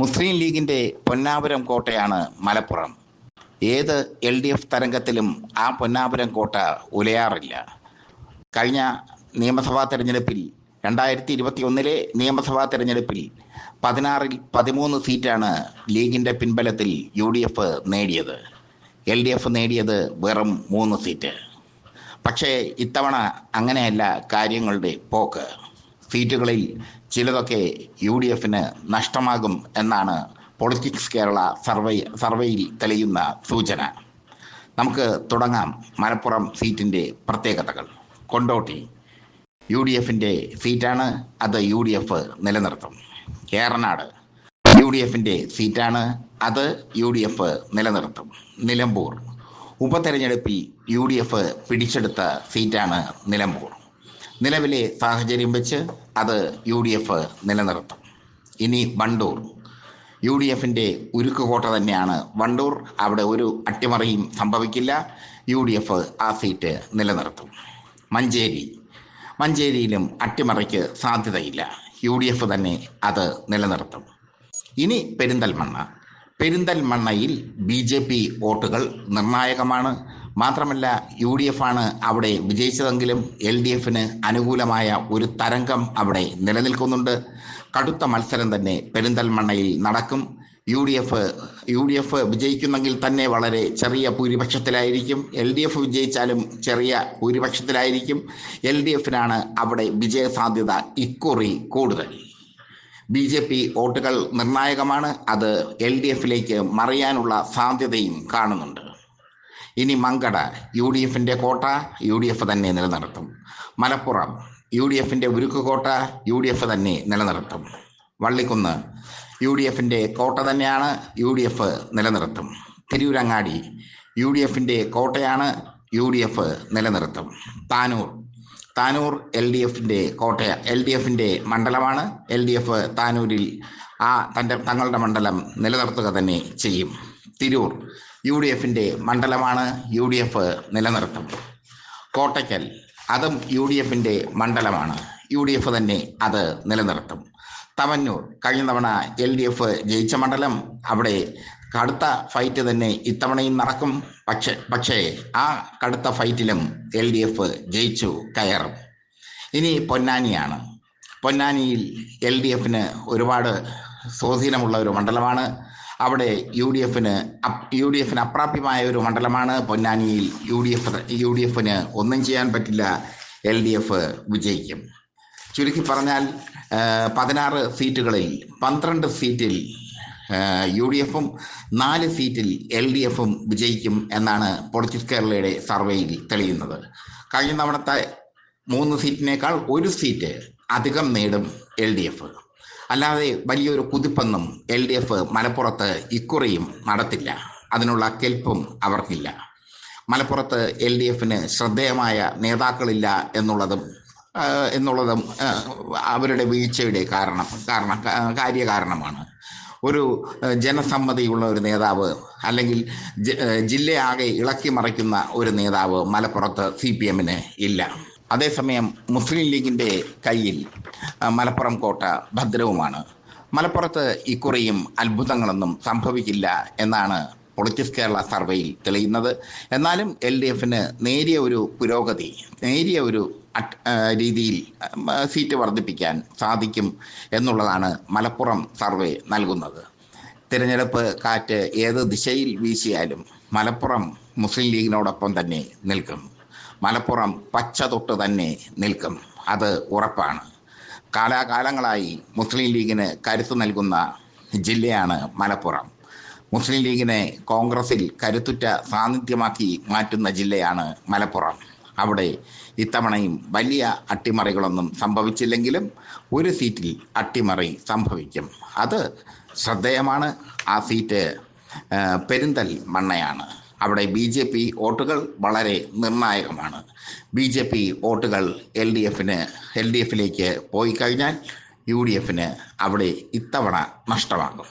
മുസ്ലിം ലീഗിന്റെ പൊന്നാപുരം കോട്ടയാണ് മലപ്പുറം. ഏത് എൽ ഡി എഫ് തരംഗത്തിലും ആ പൊന്നാപുരം കോട്ട ഉലയാറില്ല. കഴിഞ്ഞ നിയമസഭാ തെരഞ്ഞെടുപ്പിൽ രണ്ടായിരത്തി ഇരുപത്തി ഒന്നിലെ നിയമസഭാ തെരഞ്ഞെടുപ്പിൽ പതിനാറിൽ പതിമൂന്ന് സീറ്റാണ് ലീഗിന്റെ പിൻബലത്തിൽ യു ഡി എഫ് നേടിയത്. എൽ ഡി എഫ് നേടിയത് വെറും മൂന്ന് സീറ്റ്. പക്ഷേ ഇത്തവണ അങ്ങനെയല്ല കാര്യങ്ങളുടെ പോക്ക്. സീറ്റുകളിൽ ചിലതൊക്കെ യു ഡി എഫിന് നഷ്ടമാകും എന്നാണ് പൊളിറ്റിക്സ് കേരള സർവേ സർവേയിൽ തെളിയുന്ന സൂചന. നമുക്ക് തുടങ്ങാം മലപ്പുറം സീറ്റിന്റെ പ്രത്യേകതകൾ. കൊണ്ടോട്ടി. യു ഡി എഫിന്റെ സീറ്റാണ് അത് യു ഡി എഫ് നിലനിർത്തും. ഏറനാട് യു ഡി എഫിന്റെ സീറ്റാണ് അത് യു ഡി എഫ് നിലനിർത്തും. നിലമ്പൂർ. ഉപതെരഞ്ഞെടുപ്പിൽ യു ഡി എഫ് പിടിച്ചെടുത്ത സീറ്റാണ് നിലമ്പൂർ. നിലവിലെ സാഹചര്യം വെച്ച് അത് യു ഡി എഫ് നിലനിർത്തും. ഇനി വണ്ടൂർ. യു ഡി എഫിന്റെ ഉരുക്കുകോട്ട തന്നെയാണ് വണ്ടൂർ. അവിടെ ഒരു അട്ടിമറിയും സംഭവിക്കില്ല. യു ഡി എഫ് ആ സീറ്റ് നിലനിർത്തും. മഞ്ചേരി. മഞ്ചേരിയിലും അട്ടിമറിക്ക് സാധ്യതയില്ല. യു ഡി എഫ് തന്നെ അത് നിലനിർത്തും. ഇനി പെരിന്തൽമണ്ണ. പെരിന്തൽമണ്ണയിൽ ബി ജെ പി വോട്ടുകൾ നിർണായകമാണ്. മാത്രമല്ല യു ഡി എഫ് ആണ് അവിടെ വിജയിച്ചതെങ്കിലും എൽ ഡി എഫിന് അനുകൂലമായ ഒരു തരംഗം അവിടെ നിലനിൽക്കുന്നുണ്ട്. കടുത്ത മത്സരം തന്നെ പെരിന്തൽമണ്ണയിൽ നടക്കും. U D F U D F വിജയിക്കുന്നെങ്കിൽ തന്നെ വളരെ ചെറിയ ഭൂരിപക്ഷത്തിലായിരിക്കും. എൽ ഡി എഫ് വിജയിച്ചാലും ചെറിയ ഭൂരിപക്ഷത്തിലായിരിക്കും. എൽ ഡി എഫിനാണ് അവിടെ വിജയ സാധ്യത ഇക്കുറി കൂടുതൽ. ബി ജെ പി വോട്ടുകൾ നിർണായകമാണ്. അത് എൽ ഡി എഫിലേക്ക് മറിയാനുള്ള സാധ്യതയും കാണുന്നുണ്ട്. ഇനി മങ്കട യു ഡി എഫിന്റെ കോട്ട യു ഡി എഫ് തന്നെ നിലനിർത്തും. മലപ്പുറം യു ഡി എഫിന്റെ ഉരുക്ക് കോട്ട യു ഡി എഫ് തന്നെ നിലനിർത്തും. വള്ളിക്കുന്ന് യു ഡി എഫിന്റെ കോട്ട തന്നെയാണ് യു ഡി എഫ് നിലനിർത്തും. തിരൂരങ്ങാടി യു ഡി എഫിന്റെ കോട്ടയാണ് യു ഡി എഫ് നിലനിർത്തും. താനൂർ താനൂർ എൽ ഡി എഫിന്റെ കോട്ടയ എൽ ഡി എഫിന്റെ മണ്ഡലമാണ്. എൽ ഡി എഫ് താനൂരിൽ ആ തന്റെ തങ്ങളുടെ മണ്ഡലം നിലനിർത്തുക തന്നെ ചെയ്യും. തിരൂർ യു ഡി എഫിന്റെ മണ്ഡലമാണ് യു ഡി എഫ് നിലനിർത്തും കോട്ടയ്ക്കൽ അതും യു ഡി എഫിന്റെ മണ്ഡലമാണ് യു ഡി എഫ് തന്നെ അത് നിലനിർത്തും. തവന്നൂർ കഴിഞ്ഞ തവണ എൽ ഡി എഫ് ജയിച്ച മണ്ഡലം അവിടെ കടുത്ത ഫൈറ്റ് തന്നെ ഇത്തവണയും നടക്കും. പക്ഷേ പക്ഷേ ആ കടുത്ത ഫൈറ്റിലും എൽ ഡി എഫ് ജയിച്ചു കയറും. ഇനി പൊന്നാനിയാണ്. പൊന്നാനിയിൽ എൽ ഡി എഫിന് ഒരുപാട് സ്വാധീനമുള്ള ഒരു മണ്ഡലമാണ്. അവിടെ യു ഡി എഫിന് യു ഡി എഫിന് അപ്രാപ്യമായ ഒരു മണ്ഡലമാണ് പൊന്നാനിയിൽ U D F U D എഫിന് ഒന്നും ചെയ്യാൻ പറ്റില്ല എൽ ഡി എഫ് വിജയിക്കും. ചുരുക്കി പറഞ്ഞാൽ പതിനാറ് സീറ്റുകളിൽ പന്ത്രണ്ട് സീറ്റിൽ യു ഡി എഫും നാല് സീറ്റിൽ എൽ ഡി എഫും വിജയിക്കും എന്നാണ് പൊളിറ്റിക്സ് കേരളയുടെ സർവേയിൽ തെളിയുന്നത്. കഴിഞ്ഞ തവണത്തെ മൂന്ന് സീറ്റിനേക്കാൾ ഒരു സീറ്റ് അധികം നേടും എൽ ഡി എഫ് അല്ലാതെ വലിയൊരു കുതിപ്പൊന്നും എൽ ഡി എഫ് മലപ്പുറത്ത് ഇക്കുറിയും നടത്തില്ല. അതിനുള്ള കെൽപ്പും അവർക്കില്ല. മലപ്പുറത്ത് എൽ ഡി എഫിന് ശ്രദ്ധേയമായ നേതാക്കളില്ല എന്നുള്ളതും എന്നുള്ളതും അവരുടെ വീഴ്ചയുടെ കാരണം കാരണം കാര്യകാരണമാണ്. ഒരു ജനസമ്മതിയുള്ള ഒരു നേതാവ് അല്ലെങ്കിൽ ജില്ലയാകെ ഇളക്കി മറിക്കുന്ന ഒരു നേതാവ് മലപ്പുറത്ത് സി പി എമ്മിന് ഇല്ല. അതേസമയം മുസ്ലിം ലീഗിന്റെ കയ്യിൽ മലപ്പുറം കോട്ട ഭദ്രവുമാണ്. മലപ്പുറത്ത് ഇക്കുറിയും അത്ഭുതങ്ങളൊന്നും സംഭവിക്കില്ല എന്നാണ് പൊളിറ്റിക്സ് കേരള സർവേയിൽ തെളിയുന്നത്. എന്നാലും എൽ ഡി എഫിന് നേരിയ ഒരു പുരോഗതി നേരിയ ഒരു രീതിയിൽ സീറ്റ് വർദ്ധിപ്പിക്കാൻ സാധിക്കും എന്നുള്ളതാണ് മലപ്പുറം സർവേ നൽകുന്നത്. തിരഞ്ഞെടുപ്പ് കാറ്റ് ഏത് ദിശയിൽ വീശിയാലും മലപ്പുറം മുസ്ലിം ലീഗിനോടൊപ്പം തന്നെ നിൽക്കും. മലപ്പുറം പച്ച തൊട്ട് തന്നെ നിൽക്കും. അത് ഉറപ്പാണ്. കാലാകാലങ്ങളായി മുസ്ലിം ലീഗിന് കരുത്ത് നൽകുന്ന ജില്ലയാണ് മലപ്പുറം. മുസ്ലിം ലീഗിനെ കോൺഗ്രസിൽ കരുത്തുറ്റ സാന്നിധ്യമാക്കി മാറ്റുന്ന ജില്ലയാണ് മലപ്പുറം. അവിടെ ഇത്തവണയും വലിയ അട്ടിമറികളൊന്നും സംഭവിച്ചില്ലെങ്കിലും ഒരു സീറ്റിൽ അട്ടിമറി സംഭവിക്കും. അത് ശ്രദ്ധേയമാണ്. ആ സീറ്റ് പെരിന്തൽ മണ്ണയാണ് അവിടെ ബി ജെ പി വോട്ടുകൾ വളരെ നിർണായകമാണ്. ബി ജെ പി വോട്ടുകൾ എൽ ഡി എഫിന് എൽ ഡി എഫിലേക്ക് പോയി കഴിഞ്ഞാൽ യു ഡി എഫിന് അവിടെ ഇത്തവണ നഷ്ടമാകും.